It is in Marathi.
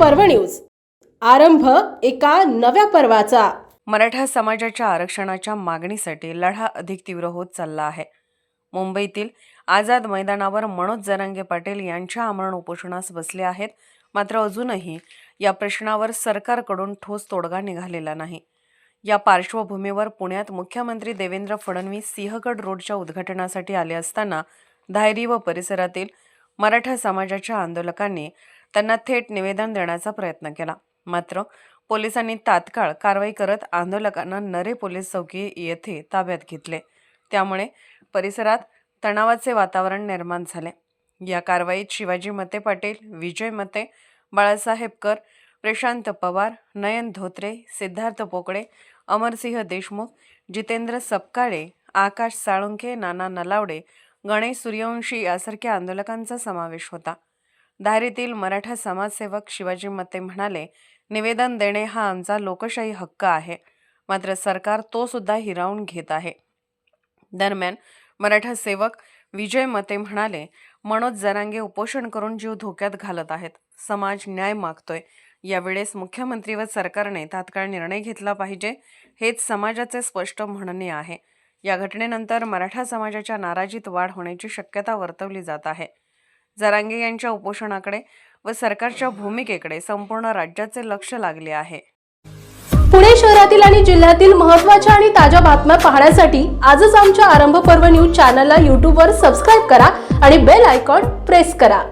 पर्व न्यूज. आरंभ एका नव्या पर्वाचा. मराठा समाजाच्या आरक्षणाच्या मागणीसाठी लढा अधिक तीव्र होत चालला आहे. मुंबईतील आझाद मैदानावर मनोज जरांगे पाटील यांच्या आमरण उपोषणास बसले आहेत. मात्र अजूनही या प्रश्नावर सरकारकडून ठोस तोडगा निघालेला नाही. या पार्श्वभूमीवर पुण्यात मुख्यमंत्री देवेंद्र फडणवीस सिंहगड रोडच्या उद्घाटनासाठी आले असताना धायरी व परिसरातील मराठा समाजाच्या आंदोलकांनी त्यांना थेट निवेदन देण्याचा प्रयत्न केला. मात्र पोलिसांनी तात्काळ कारवाई करत आंदोलकांना नरे पोलीस चौकी येथे ताब्यात घेतले. त्यामुळे परिसरात तणावाचे वातावरण निर्माण झाले. या कारवाईत शिवाजी मते पाटील विजय मते बाळासाहेबकर प्रशांत पवार नयन धोत्रे सिद्धार्थ पोकळे अमरसिंह देशमुख जितेंद्र सपकाळे आकाश साळुंखे नाना नलावडे गणेश सूर्यवंशी यासारख्या आंदोलकांचा समावेश होता. धारीतील मराठा समाजसेवक शिवाजी मते म्हणाले निवेदन देणे हा आमचा लोकशाही हक्क आहे. मात्र सरकार तो सुद्धा हिरावून घेत आहे. दरम्यान मराठा सेवक विजय मते म्हणाले मनोज जरांगे उपोषण करून जीव धोक्यात घालत आहेत. समाज न्याय मागतोय. यावेळेस मुख्यमंत्री व सरकारने तात्काळ निर्णय घेतला पाहिजे हेच समाजाचे स्पष्ट म्हणणे आहे. या घटनेनंतर मराठा समाजाच्या नाराजीत वाढ होण्याची शक्यता वर्तवली जात आहे. जरांगे यांच्या उपोषणाकडे व सरकारच्या भूमिकेकडे संपूर्ण राज्याचे लक्ष लागले आहे. पुणे शहरातील आणि जिल्ह्यातील महत्त्वाच्या आणि ताज्या बातम्या पाहण्यासाठी आजच आमच्या आरंभ पर्व न्यूज चॅनलला यूट्यूबवर सबस्क्राईब करा आणि बेल आयकॉन प्रेस करा.